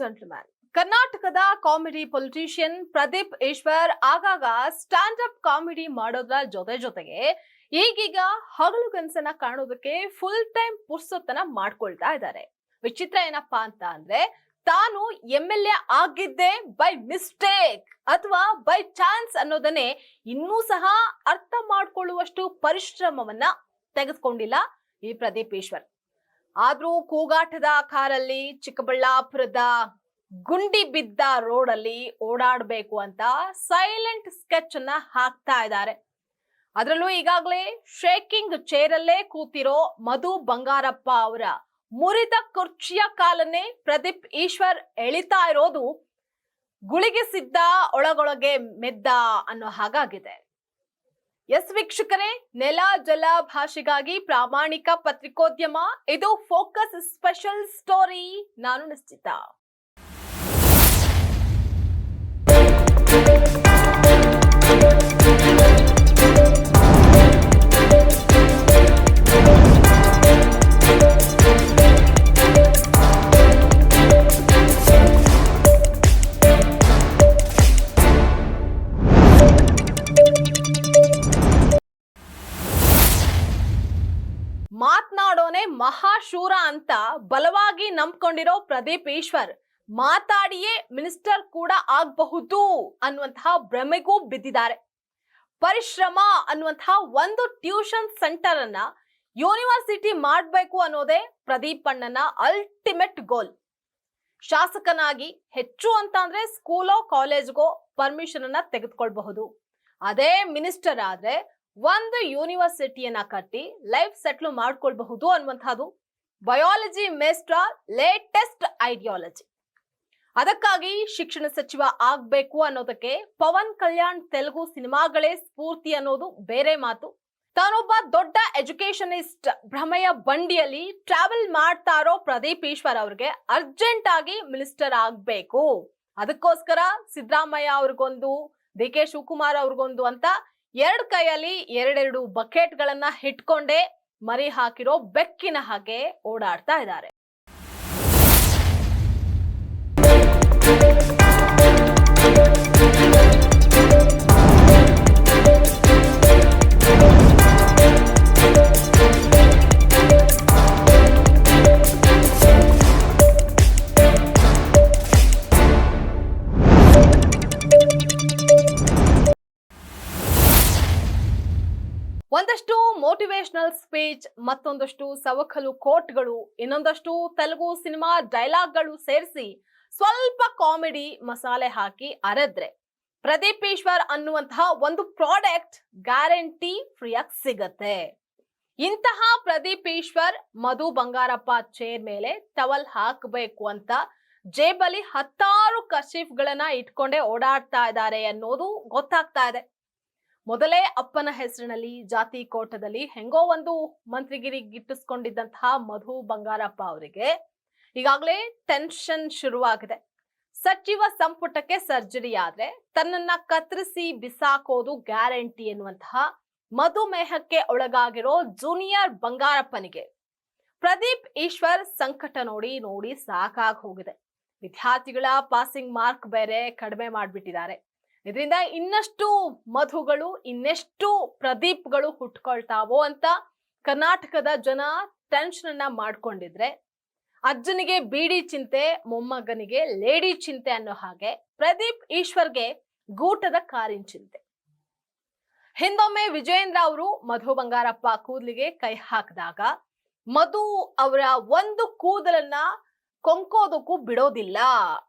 And ಕರ್ನಾಟಕದ comedy politician Pradeep Eshwar ಆಗಾಗ stand up comedy ಮಾಡೋದ್ರ ಜೊತೆ ಜೊತೆಗೆ ಈಗೀಗ ಹಗಲು ಕನಸನ್ನ ಕಾಣೋದಕ್ಕೆ ಫುಲ್ ಟೈಮ್ ಪುರ್ಸೊತ್ತನ ಮಾಡ್ಕೊಳ್ತಾ ಇದ್ದಾರೆ. ವಿಚಿತ್ರ ಏನಪ್ಪಾ ಅಂತ ಅಂದ್ರೆ, ತಾನು ಎಂ ಎಲ್ ಎ ಆಗಿದ್ದೆ ಬೈ ಮಿಸ್ಟೇಕ್ ಅಥವಾ ಬೈ ಚಾನ್ಸ್ ಅನ್ನೋದನ್ನೇ ಇನ್ನೂ ಸಹ ಅರ್ಥ ಮಾಡ್ಕೊಳ್ಳುವಷ್ಟು ಪರಿಶ್ರಮವನ್ನ ತೆಗೆದುಕೊಂಡಿಲ್ಲ ಈ ಪ್ರದೀಪ್ ಈಶ್ವರ್. ಆದ್ರೂ ಕೂಗಾಟದ ಕಾರಲ್ಲಿ ಚಿಕ್ಕಬಳ್ಳಾಪುರದ ಗುಂಡಿ ಬಿದ್ದ ರೋಡಲ್ಲಿ ಓಡಾಡಬೇಕು ಅಂತ ಸೈಲೆಂಟ್ ಸ್ಕೆಚ್ ಅನ್ನ ಹಾಕ್ತಾ ಇದ್ದಾರೆ. ಅದರಲ್ಲೂ ಈಗಾಗಲೇ ಶೇಕಿಂಗ್ ಚೇರಲ್ಲೇ ಕೂತಿರೋ ಮಧು ಬಂಗಾರಪ್ಪ ಅವರ ಮುರಿದ ಕುರ್ಚಿಯ ಕಾಲನ್ನೇ ಪ್ರದೀಪ್ ಈಶ್ವರ್ ಎಳಿತಾ ಇರೋದು ಗುಳಿಗೆ ಸಿದ್ದ ಒಳಗೊಳಗೆ ಮೆದ್ದ ಅನ್ನೋ ಹಾಗಾಗಿದೆ. ಎಸ್ ವೀಕ್ಷಕರೇ ನೆಲ ಜಲ ಭಾಷೆಗಾಗಿ ಪ್ರಾಮಾಣಿಕ ಪತ್ರಿಕೋದ್ಯಮ ಇದು ಫೋಕಸ್ ಸ್ಪೆಷಲ್ ಸ್ಟೋರಿ ನಾನು ನಿಶ್ಚಿತ. ಮಾತ್ನಾಡೋನೆ ಮಹಾಶೂರ ಅಂತ ಬಲವಾಗಿ ನಂಬ್ಕೊಂಡಿರೋ ಪ್ರದೀಪ್ ಈಶ್ವರ್. ಮಾತಾಡಿಯೇ ಮಿನಿಸ್ಟರ್ ಕೂಡ ಆಗಬಹುದು ಅನ್ನುವಂತಹ ಭ್ರಮೆಗೂ ಬಿದ್ದಿದ್ದಾರೆ. ಪರಿಶ್ರಮ ಅನ್ನುವಂತಹ ಒಂದು ಟ್ಯೂಷನ್ ಸೆಂಟರ್ ಅನ್ನ ಯೂನಿವರ್ಸಿಟಿ ಮಾಡಬೇಕು ಅನ್ನೋದೇ ಪ್ರದೀಪ್ ಅಣ್ಣನ ಅಲ್ಟಿಮೇಟ್ ಗೋಲ್ ಶಾಸಕನಾಗಿ ಹೆಚ್ಚು ಅಂತ ಅಂದ್ರೆ ಸ್ಕೂಲೋ ಕಾಲೇಜ್ಗೋ ಪರ್ಮಿಷನ್ ಅನ್ನ ತೆಗೆದುಕೊಳ್ಬಹುದು. ಅದೇ ಮಿನಿಸ್ಟರ್ ಆದ್ರೆ ಒಂದು ಯೂನಿವರ್ಸಿಟಿಯನ್ನ ಕಟ್ಟಿ ಲೈಫ್ ಸೆಟ್ಲ್ ಮಾಡ್ಕೊಳ್ಬಹುದು ಅನ್ನುವಂಥದ್ದು ಬಯಾಲಜಿ ಮೇಸ್ಟ್ರ ಲೇಟೆಸ್ಟ್ ಐಡಿಯಾಲಜಿ. ಅದಕ್ಕಾಗಿ ಶಿಕ್ಷಣ ಸಚಿವ ಆಗ್ಬೇಕು ಅನ್ನೋದಕ್ಕೆ ಪವನ್ ಕಲ್ಯಾಣ್ ತೆಲುಗು ಸಿನಿಮಾಗಳೇ ಸ್ಫೂರ್ತಿ ಅನ್ನೋದು ಬೇರೆ ಮಾತು. ತಾನೊಬ್ಬ ದೊಡ್ಡ ಎಜುಕೇಶನಿಸ್ಟ್ ಭ್ರಮೆಯ ಬಂಡಿಯಲ್ಲಿ ಟ್ರಾವೆಲ್ ಮಾಡ್ತಾ ಇರೋ ಪ್ರದೀಪ್ ಈಶ್ವರ್ ಅವ್ರಿಗೆ ಅರ್ಜೆಂಟ್ ಆಗಿ ಮಿನಿಸ್ಟರ್ ಆಗ್ಬೇಕು. ಅದಕ್ಕೋಸ್ಕರ ಸಿದ್ದರಾಮಯ್ಯ ಅವ್ರಿಗೊಂದು, ಡಿ ಕೆ ಶಿವಕುಮಾರ್ ಅವ್ರಿಗೊಂದು ಅಂತ ಎರಡ್ ಕೈಯಲ್ಲಿ ಎರಡೆರಡು ಬಕೆಟ್ ಗಳನ್ನ ಹಿಟ್ಕೊಂಡೇ ಮರಿ ಹಾಕಿರೋ ಬೆಕ್ಕಿನ ಹಾಗೆ ಓಡಾಡ್ತಾ ಇದ್ದಾರೆ. ಒಂದಷ್ಟು ಮೋಟಿವೇಶನಲ್ ಸ್ಪೀಚ್ ಮತ್ತೊಂದಷ್ಟು ಸವಕಲು ಕೋಟ್ಗಳು, ಇನ್ನೊಂದಷ್ಟು ತೆಲುಗು ಸಿನಿಮಾ ಡೈಲಾಗ್ಗಳು ಸೇರಿಸಿ ಸ್ವಲ್ಪ ಕಾಮಿಡಿ ಮಸಾಲೆ ಹಾಕಿ ಅರೆದ್ರೆ. ಪ್ರದೀಪ್ ಈಶ್ವರ್ ಅನ್ನುವಂತಹ ಒಂದು ಪ್ರಾಡಕ್ಟ್ ಗ್ಯಾರಂಟಿ ಫ್ರೀಯಾಗಿ ಸಿಗತ್ತೆ. ಇಂತಹ ಪ್ರದೀಪ್ ಈಶ್ವರ್, ಮಧು ಬಂಗಾರಪ್ಪ ಚೇರ್ ಮೇಲೆ ಟವಲ್ ಹಾಕಬೇಕು ಅಂತ ಜೇಬಲ್ಲಿ ಹತ್ತಾರು ಕಶೀಫ್ಗಳನ್ನ ಇಟ್ಕೊಂಡೇ ಓಡಾಡ್ತಾ ಇದ್ದಾರೆ ಅನ್ನೋದು ಗೊತ್ತಾಗ್ತಾ ಇದೆ. ಮೊದಲೇ ಅಪ್ಪನ ಹೆಸರಿನಲ್ಲಿ ಜಾತಿ ಕೋಟದಲ್ಲಿ ಹೆಂಗೋ ಒಂದು ಮಂತ್ರಿಗಿರಿ ಗಿಟ್ಟಿಸ್ಕೊಂಡಿದ್ದಂತಹ ಮಧು ಬಂಗಾರಪ್ಪ ಅವರಿಗೆ ಈಗಾಗಲೇ ಟೆನ್ಷನ್ ಶುರುವಾಗಿದೆ. ಸಚಿವ ಸಂಪುಟಕ್ಕೆ ಸರ್ಜರಿ ಆದ್ರೆ ತನ್ನನ್ನ ಕತ್ತರಿಸಿ ಬಿಸಾಕೋದು ಗ್ಯಾರಂಟಿ ಎನ್ನುವಂತಹ ಮಧುಮೇಹಕ್ಕೆ ಒಳಗಾಗಿರೋ ಜೂನಿಯರ್ ಬಂಗಾರಪ್ಪನಿಗೆ ಪ್ರದೀಪ್ ಈಶ್ವರ್ ಸಂಕಟ ನೋಡಿ ನೋಡಿ ಸಾಕಾಗಿ ಹೋಗಿದೆ. ವಿದ್ಯಾರ್ಥಿಗಳ ಪಾಸಿಂಗ್ ಮಾರ್ಕ್ ಬೇರೆ ಕಡಿಮೆ ಮಾಡ್ಬಿಟ್ಟಿದ್ದಾರೆ. ಇದರಿಂದ ಇನ್ನಷ್ಟು ಮಧುಗಳು, ಇನ್ನೆಷ್ಟು ಪ್ರದೀಪ್ಗಳು ಹುಟ್ಕೊಳ್ತಾವೋ ಅಂತ ಕರ್ನಾಟಕದ ಜನ ಟೆನ್ಷನ್ ಅನ್ನ ಮಾಡ್ಕೊಂಡಿದ್ರೆ ಅಜ್ಜನಿಗೆ ಬೀಡಿ ಚಿಂತೆ, ಮೊಮ್ಮಗನಿಗೆ ಲೇಡಿ ಚಿಂತೆ ಅನ್ನೋ ಹಾಗೆ ಪ್ರದೀಪ್ ಈಶ್ವರ್ಗೆ ಗೂಟದ ಕಾರಿನ ಚಿಂತೆ. ಹಿಂದೊಮ್ಮೆ ವಿಜಯೇಂದ್ರ ಅವರು ಮಧು ಬಂಗಾರಪ್ಪ ಕೂದಲಿಗೆ ಕೈ ಹಾಕಿದಾಗ ಮಧು ಅವರ ಒಂದು ಕೂದಲನ್ನ ಕೊಂಕೋದಕ್ಕೂ ಬಿಡೋದಿಲ್ಲ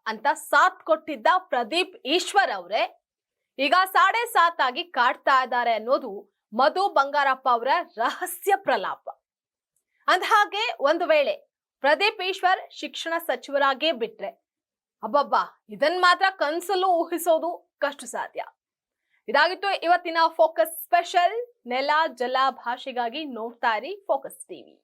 ಅಂತ ಸಾಥ್ ಕೊಟ್ಟಿದ್ದ ಪ್ರದೀಪ್ ಈಶ್ವರ್ ಅವರೇ. ಈಗ ಸಾಡೆ ಸಾತ್ ಆಗಿ ಕಾಡ್ತಾ ಇದ್ದಾರೆ ಅನ್ನೋದು ಮಧು ಬಂಗಾರಪ್ಪ ಅವರ ರಹಸ್ಯ ಪ್ರಲಾಪ. ಅಂದಹಾಗೆ ಒಂದು ವೇಳೆ ಪ್ರದೀಪ್ ಈಶ್ವರ್ ಶಿಕ್ಷಣ ಸಚಿವರಾಗೇ ಬಿಟ್ರೆ, ಅಬ್ಬಬ್ಬಾ, ಇದನ್ ಮಾತ್ರ ಕನ್ಸಲ್ಲೂ ಊಹಿಸೋದು ಕಷ್ಟ ಸಾಧ್ಯ. ಇದಾಗಿತ್ತು ಇವತ್ತಿನ ಫೋಕಸ್ ಸ್ಪೆಷಲ್. ನೆಲ, ಜಲ ಭಾಷೆಗಾಗಿ ನೋಡ್ತಾ ಇರಿ ಫೋಕಸ್ ಟಿವಿ.